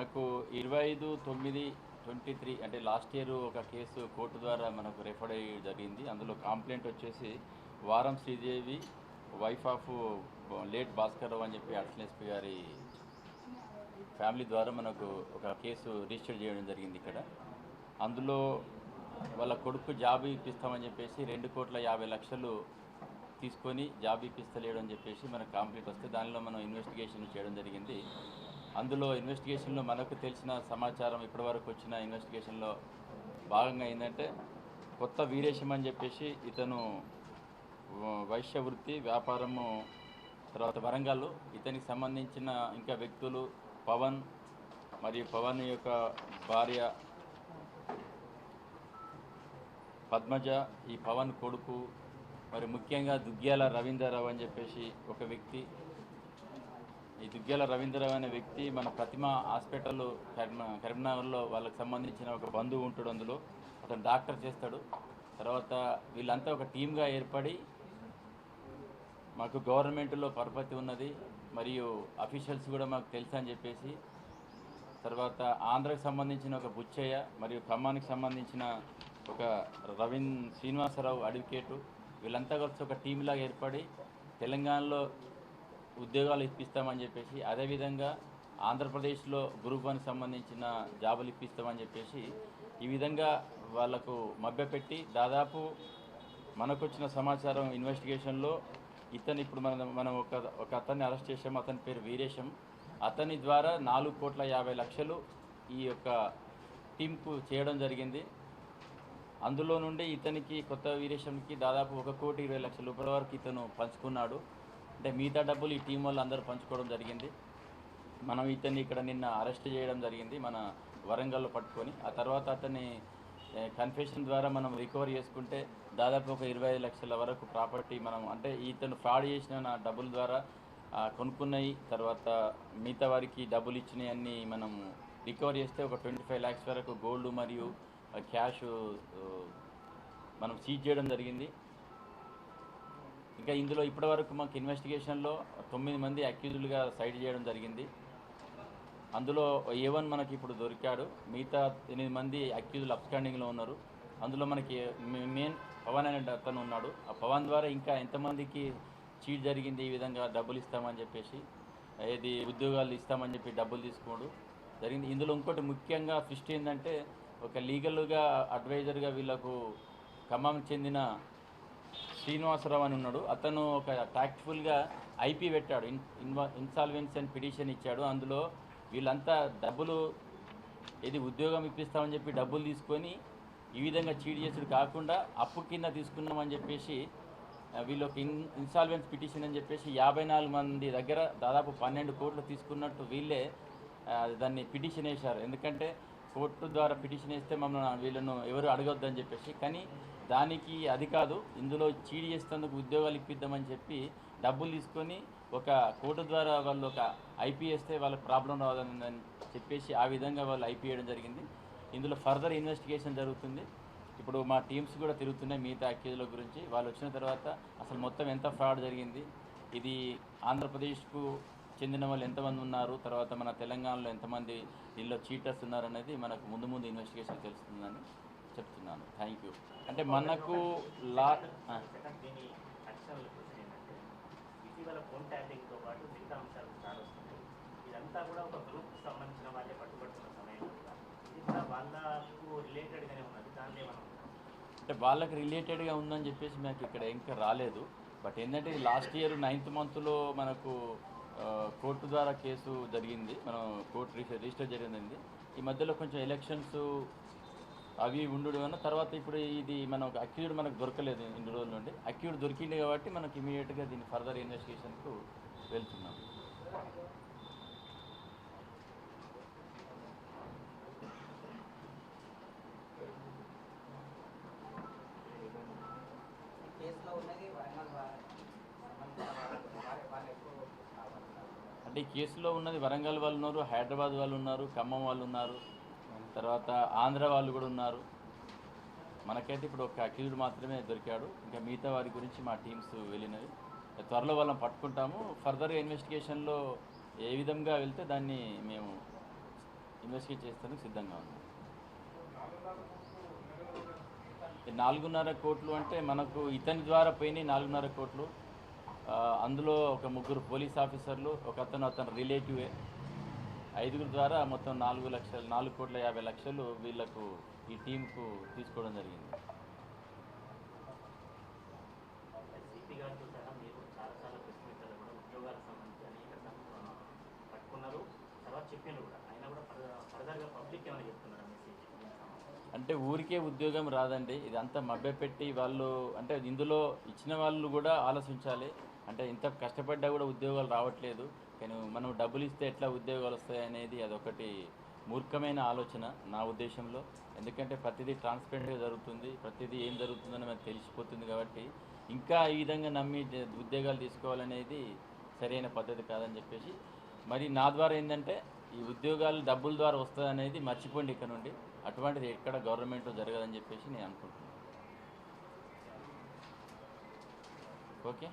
మనకు ఇరవై ఐదు తొమ్మిది ట్వంటీ త్రీ అంటే లాస్ట్ ఇయర్ ఒక కేసు కోర్టు ద్వారా మనకు రెఫర్ అయ్యి జరిగింది. అందులో కంప్లైంట్ వచ్చేసి వారం Sridevi wife of late Bhaskar అని చెప్పి అడిషనల్ ఎస్పీ గారి ఫ్యామిలీ ద్వారా మనకు ఒక కేసు రిజిస్టర్ చేయడం జరిగింది ఇక్కడ. అందులో వాళ్ళ కొడుకు జాబ్ ఇప్పిస్తామని చెప్పేసి రెండు కోట్ల యాభై లక్షలు తీసుకొని జాబ్ ఇప్పిస్తలేడు అని చెప్పేసి మనకు కంప్లీట్ వస్తే దానిలో మనం ఇన్వెస్టిగేషన్ చేయడం జరిగింది. అందులో ఇన్వెస్టిగేషన్లో మనకు తెలిసిన సమాచారం ఇప్పటివరకు వచ్చిన ఇన్వెస్టిగేషన్లో భాగంగా ఏంటంటే కొత్త వీరేశం అని చెప్పేసి ఇతను వైశ్య వృత్తి వ్యాపారము తర్వాత వరంగల్ ఇతనికి సంబంధించిన ఇంకా వ్యక్తులు పవన్ మరియు పవన్ యొక్క భార్య పద్మజ ఈ పవన్ కొడుకు మరి ముఖ్యంగా దుగ్గ్యాల రవీంద్రరావు అని చెప్పేసి ఒక వ్యక్తి. ఈ దుగ్గ్యాల రవీంద్రరావు అనే వ్యక్తి మన ప్రతిమ హాస్పిటల్ కరీంనగర్లో వాళ్ళకి సంబంధించిన ఒక బంధువు ఉంటాడు అందులో. అతను డాక్టర్ చేస్తాడు. తర్వాత వీళ్ళంతా ఒక టీమ్గా ఏర్పడి మాకు గవర్నమెంట్లో పరపతి ఉన్నది. మరియు అఫీషియల్స్ కూడా మాకు తెలుసు అని చెప్పేసి తర్వాత ఆంధ్రకు సంబంధించిన ఒక బుచ్చయ్య మరియు ఖమ్మానికి సంబంధించిన ఒక రవీన్ శ్రీనివాసరావు అడ్వకేటు. వీళ్ళంతా కలిసి ఒక టీంలాగా ఏర్పడి తెలంగాణలో ఉద్యోగాలు ఇప్పిస్తామని చెప్పేసి అదేవిధంగా ఆంధ్రప్రదేశ్లో గ్రూప్ వన్ సంబంధించిన జాబులు ఇప్పిస్తామని చెప్పేసి ఈ విధంగా వాళ్ళకు మభ్యపెట్టి దాదాపు మనకు వచ్చిన సమాచారం ఇన్వెస్టిగేషన్లో ఇతను ఇప్పుడు మనం మనం ఒక ఒక అతన్ని అరెస్ట్ చేసాము అతని పేరు వీరేశం. అతని ద్వారా నాలుగు కోట్ల యాభై లక్షలు ఈ యొక్క టీంకు చేయడం జరిగింది. అందులో నుండి ఇతనికి కొత్త వీరేశంకి దాదాపు ఒక కోటి ఇరవై లక్షల రూపాయల వరకు ఇతను పంచుకున్నాడు. అంటే మిగతా డబ్బులు ఈ టీం వాళ్ళు అందరూ పంచుకోవడం జరిగింది. మనం ఇతన్ని ఇక్కడ నిన్న అరెస్ట్ చేయడం జరిగింది మన వరంగల్లో పట్టుకొని. ఆ తర్వాత అతన్ని కన్ఫెషన్ ద్వారా మనం రికవర్ చేసుకుంటే దాదాపు ఒక ఇరవై ఐదు లక్షల వరకు ప్రాపర్టీ మనం అంటే ఇతను ఫ్రాడ్ చేసిన డబ్బుల ద్వారా కొనుక్కున్నాయి. తర్వాత మిగతా వారికి డబ్బులు ఇచ్చినాయి అన్ని మనం రికవర్ చేస్తే ఒక ట్వంటీ ఫైవ్ ల్యాక్స్ వరకు గోల్డ్ మరియు క్యాష్ మనం సీజ్ చేయడం జరిగింది. ఇంకా ఇందులో ఇప్పటివరకు మాకు ఇన్వెస్టిగేషన్లో తొమ్మిది మంది అక్యూజులుగా సైడ్ చేయడం జరిగింది. అందులో ఏ వన్ మనకి ఇప్పుడు దొరికాడు మిగతా ఎనిమిది మంది అక్యూజులు అప్స్టాండింగ్లో ఉన్నారు. అందులో మనకి మెయిన్ పవన్ అనే అతను ఉన్నాడు. ఆ పవన్ ద్వారా ఇంకా ఎంతమందికి చీట్ జరిగింది ఈ విధంగా డబ్బులు ఇస్తామని చెప్పేసి ఏది ఉద్యోగాలు ఇస్తామని చెప్పి డబ్బులు తీసుకోడు. జరిగింది. ఇందులో ఇంకోటి ముఖ్యంగా సృష్టి ఏంటంటే ఒక లీగల్గా అడ్వైజర్గా వీళ్ళకు ఖమ్మం చెందిన శ్రీనివాసరావు అని ఉన్నాడు. అతను ఒక టాక్ట్ఫుల్గా ఐపీ పెట్టాడు. ఇన్ ఇన్వా ఇన్సాల్వెన్స్ అండ్ పిటిషన్ ఇచ్చాడు. అందులో వీళ్ళంతా డబ్బులు ఇది ఉద్యోగం ఇప్పిస్తామని చెప్పి డబ్బులు తీసుకొని ఈ విధంగా చీట్ చేసుడు కాకుండా అప్పు కింద తీసుకున్నామని చెప్పేసి వీళ్ళకి వీళ్ళు ఒక ఇన్ ఇన్సాల్వెన్స్ పిటిషన్ అని చెప్పేసి యాభై నాలుగు మంది దగ్గర దాదాపు పన్నెండు కోట్లు తీసుకున్నట్టు వీళ్ళే దాన్ని పిటిషన్ వేశారు. ఎందుకంటే కోర్టు ద్వారా పిటిషన్ వేస్తే మమ్మల్ని వీళ్ళను ఎవరు అడగొద్దని చెప్పేసి. కానీ దానికి అది కాదు ఇందులో చీడి చేసేందుకు ఉద్యోగాలు ఇప్పిద్దామని చెప్పి డబ్బులు తీసుకొని ఒక కోర్టు ద్వారా వాళ్ళు ఒక ఐపీ వేస్తే వాళ్ళకి ప్రాబ్లం రాదని చెప్పేసి ఆ విధంగా వాళ్ళు ఐపీ వేయడం జరిగింది. ఇందులో ఫర్దర్ ఇన్వెస్టిగేషన్ జరుగుతుంది. ఇప్పుడు మా టీమ్స్ కూడా తిరుగుతున్నాయి మిగతా అక్యూజుల గురించి. వాళ్ళు వచ్చిన తర్వాత అసలు మొత్తం ఎంత ఫ్రాడ్ జరిగింది? ఇది ఆంధ్రప్రదేశ్కు చెందిన వాళ్ళు ఎంతమంది ఉన్నారు? తర్వాత మన తెలంగాణలో ఎంతమంది దీనిలో చీటర్స్ ఉన్నారనేది మనకు ముందు ముందు ఇన్వెస్టిగేషన్ తెలుస్తుందని చెప్తున్నాను. థ్యాంక్ యూ అంటే మనకు లా ఆ. సెకండ్ దీని అడిషనల్ క్వశ్చన్ ఏంటంటే ఇటీవల ఫోన్ ట్యాపింగ్తో పాటు మిగతా అంశాలు స్టార్ట్ వస్తున్నాయి. ఇదంతా కూడా ఒక గ్రూప్కి సంబంధించిన వాళ్ళే పట్టుబడుతున్న సమయంలో కూడా. ఇది కూడా వాళ్ళకు రిలేటెడ్గానే ఉన్నది. దాన్ని మనం అంటే వాళ్ళకి రిలేటెడ్గా ఉందని చెప్పేసి మాకు ఇక్కడ ఇంకా రాలేదు. బట్ ఏంటంటే లాస్ట్ ఇయర్ నైన్త్ మంత్లో మనకు కోర్టు ద్వారా కేసు జరిగింది. మనం కోర్టు రిజిస్టర్ రిజిస్టర్ జరిగింది. ఈ మధ్యలో కొంచెం ఎలక్షన్స్ అవి ఉండు అన్న తర్వాత ఇప్పుడు ఇది మనం అక్యూడ్ మనకు దొరకలేదు ఇన్ని రోజుల నుండి. అక్యూడ్ దొరికింది కాబట్టి మనకి ఇమీడియట్గా దీన్ని ఫర్దర్ ఇన్వెస్టిగేషన్కు వెళ్తున్నాం. అంటే ఈ కేసులో ఉన్నది వరంగల్ వాళ్ళు ఉన్నారు హైదరాబాద్ వాళ్ళు ఉన్నారు ఖమ్మం వాళ్ళు ఉన్నారు. తర్వాత ఆంధ్ర వాళ్ళు కూడా ఉన్నారు. మనకైతే ఇప్పుడు ఒక అక్యూజ్డ్ మాత్రమే దొరికాడు. ఇంకా మిగతా వారి గురించి మా టీమ్స్ వెళ్ళినవి. త్వరలో వాళ్ళని పట్టుకుంటాము. ఫర్దర్గా ఇన్వెస్టిగేషన్లో ఏ విధంగా వెళ్తే దాన్ని మేము ఇన్వెస్టిగేట్ చేస్తానికి సిద్ధంగా ఉన్నాం. నాలుగున్నర కోట్లు అంటే మనకు ఇతని ద్వారా పోయినాయి నాలుగున్నర కోట్లు. అందులో ఒక ముగ్గురు పోలీస్ ఆఫీసర్లు ఒక అతను అతను రిలేటివే. ఐదుగురు ద్వారా మొత్తం నాలుగు లక్షలు నాలుగు కోట్ల యాభై లక్షలు వీళ్ళకు ఈ టీంకు తీసుకోవడం జరిగింది. అంటే ఊరికే ఉద్యోగం రాదండి. ఇదంతా మభ్యపెట్టి వాళ్ళు అంటే ఇందులో ఇచ్చిన వాళ్ళు కూడా ఆలోచించాలి. అంటే ఇంత కష్టపడ్డా కూడా ఉద్యోగాలు రావట్లేదు. కానీ మనం డబ్బులు ఇస్తే ఎట్లా ఉద్యోగాలు వస్తాయి అనేది అదొకటి మూర్ఖమైన ఆలోచన నా ఉద్దేశంలో. ఎందుకంటే ప్రతిదీ ట్రాన్స్పరెంట్గా జరుగుతుంది ప్రతిదీ ఏం జరుగుతుందని మనకు తెలిసిపోతుంది కాబట్టి ఇంకా ఈ విధంగా నమ్మి ఉద్యోగాలు తీసుకోవాలనేది సరైన పద్ధతి కాదని చెప్పేసి మరి నా ద్వారా ఏంటంటే ఈ ఉద్యోగాలు డబ్బుల ద్వారా వస్తుంది అనేది మర్చిపోండి ఇక్కడ నుండి. అటువంటిది ఎక్కడ గవర్నమెంట్లో జరగదని చెప్పేసి నేను అనుకుంటున్నాను. ఓకే?